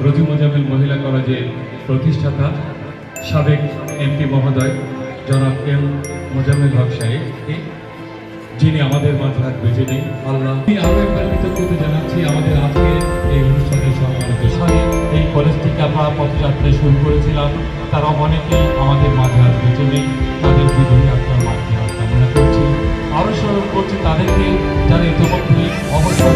রজু মোজামিল মহিলা কলেজের প্রতিষ্ঠাতা, সাবেক এমপি মহোদয় জনাব এম মোজাম্মেল হক সাহেব, যিনি আমাদের মাঝে থাকবে যিনি আল্লাহ। আমি আরও একবার কৃতজ্ঞতা জানাচ্ছি আমাদের আজকে এই অনুষ্ঠানের সম্মানিত সাহেব এই কলেজ থেকে আমরা পথযাত্রা শুরু করেছিলাম। তারা অনেকেই আমাদের মাঝে বেঁচে নেই। তাদের বিধি আপনার মাঝে কামনা করছি। আরও স্মরণ করছি তাদেরকে যারা ইতিমধ্যে অবসর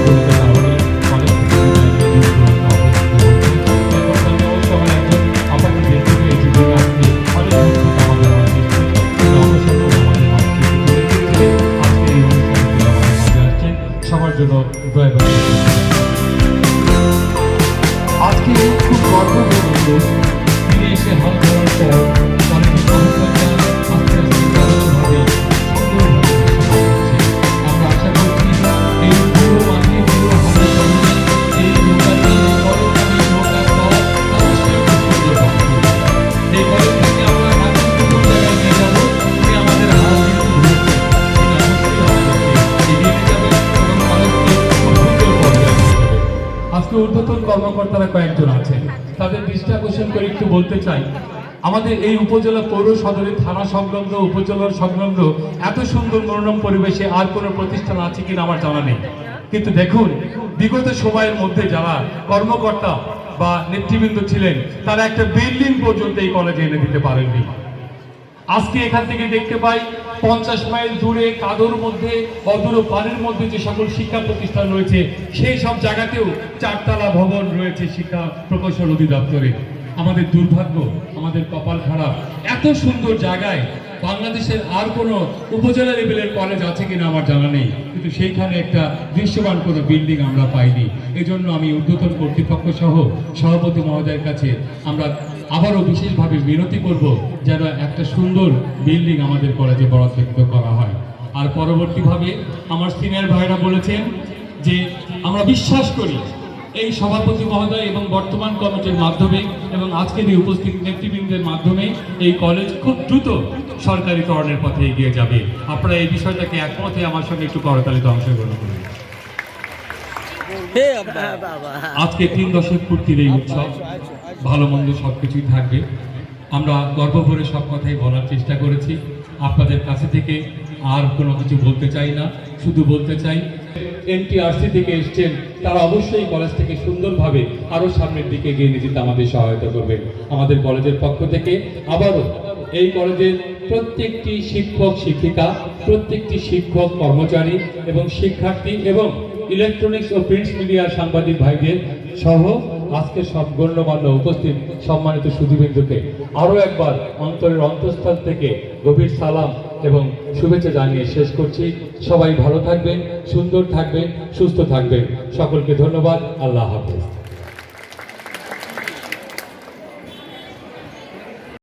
সবার জন্য দয়া করে আজকে খুব গর্ব হয়েছে ফিরে এসে হাল ধরার পর আজকে ঊর্ধ্বতন কর্মকর্তারা কয়েকজন আছেন। তাদের দৃষ্টি আকর্ষণ করে একটু বলতে চাই, আমাদের এই উপজেলা পৌর সদরের থানা সংলগ্ন, উপজেলার সংলগ্ন এত সুন্দর মনোরম পরিবেশে আর কোনো প্রতিষ্ঠান আছে কিনা আমার জানা নেই। কিন্তু দেখুন, বিগত সময়ের মধ্যে যারা কর্মকর্তা বা নেতৃবৃন্দ ছিলেন, তারা একটা বিল্ডিং পর্যন্ত এই কলেজে এনে দিতে পারেননি। আজকে এখান থেকে দেখতে পাই পঞ্চাশ মাইল দূরে কাদোর মধ্যে অদূর পানির মধ্যে যে সকল শিক্ষা প্রতিষ্ঠান রয়েছে, সেই সব জায়গাতেও চারতলা ভবন রয়েছে শিক্ষা প্রকৌশল অধিদপ্তরে। আমাদের দুর্ভাগ্য, আমাদের কপাল খারাপ। এত সুন্দর জায়গায় বাংলাদেশের আর কোনো উপজেলা লেভেলের কলেজ আছে কিনা আমার জানা নেই। কিন্তু সেইখানে একটা দৃশ্যমান কোনো বিল্ডিং আমরা পাইনি। এজন্য আমি ঊর্ধ্বতন কর্তৃপক্ষ সহ সভাপতি মহোদয়ের কাছে আমরা আবারও বিশেষভাবে বিনতি করব যেন একটা সুন্দর বিল্ডিং আমাদের কলেজে বরাদ্দ করা হয়। আর পরবর্তীভাবে আমার সিনিয়র ভাইরা বলেছেন যে আমরা বিশ্বাস করি এই সভাপতি মহোদয় এবং বর্তমান কমিটির মাধ্যমে এবং আজকের এই উপস্থিত নেতৃবৃন্দের মাধ্যমে এই কলেজ খুব দ্রুত সরকারিকরণের পথে এগিয়ে যাবে। আপনারা এই বিষয়টাকে একমত আমার সঙ্গে একটু করতালিতে অংশগ্রহণ করুন। আজকে তিন দশক পূর্তির এই উৎসব। ভালো মন্দ সব কিছুই থাকবে। আমরা গর্ব ভরে সব কথাই বলার চেষ্টা করেছি। আপনাদের কাছে থেকে আর কোনো কিছু বলতে চাই না, শুধু বলতে চাই, এনটিআরসি থেকে এসছেন, তারা অবশ্যই কলেজ থেকে সুন্দরভাবে আরও সামনের দিকে এগিয়ে নিয়ে যেতে আমাদের সহায়তা করবেন। আমাদের কলেজের পক্ষ থেকে আবারও এই কলেজের প্রত্যেকটি শিক্ষক, শিক্ষিকা, প্রত্যেকটি শিক্ষক, কর্মচারী এবং শিক্ষার্থী এবং ইলেকট্রনিক্স ও প্রিন্টস মিডিয়ার সাংবাদিক ভাইদের সহ আজকে সব গণ্যমান্য উপস্থিত সম্মানিত সুধীবিন্দুকে আরও একবার অন্তরের অন্তঃস্থল থেকে গভীর সালাম এবং শুভেচ্ছা জানিয়ে শেষ করছি। সবাই ভালো থাকবেন, সুন্দর থাকবেন, সুস্থ থাকবেন। সকলকে ধন্যবাদ। আল্লাহ হাফেজ।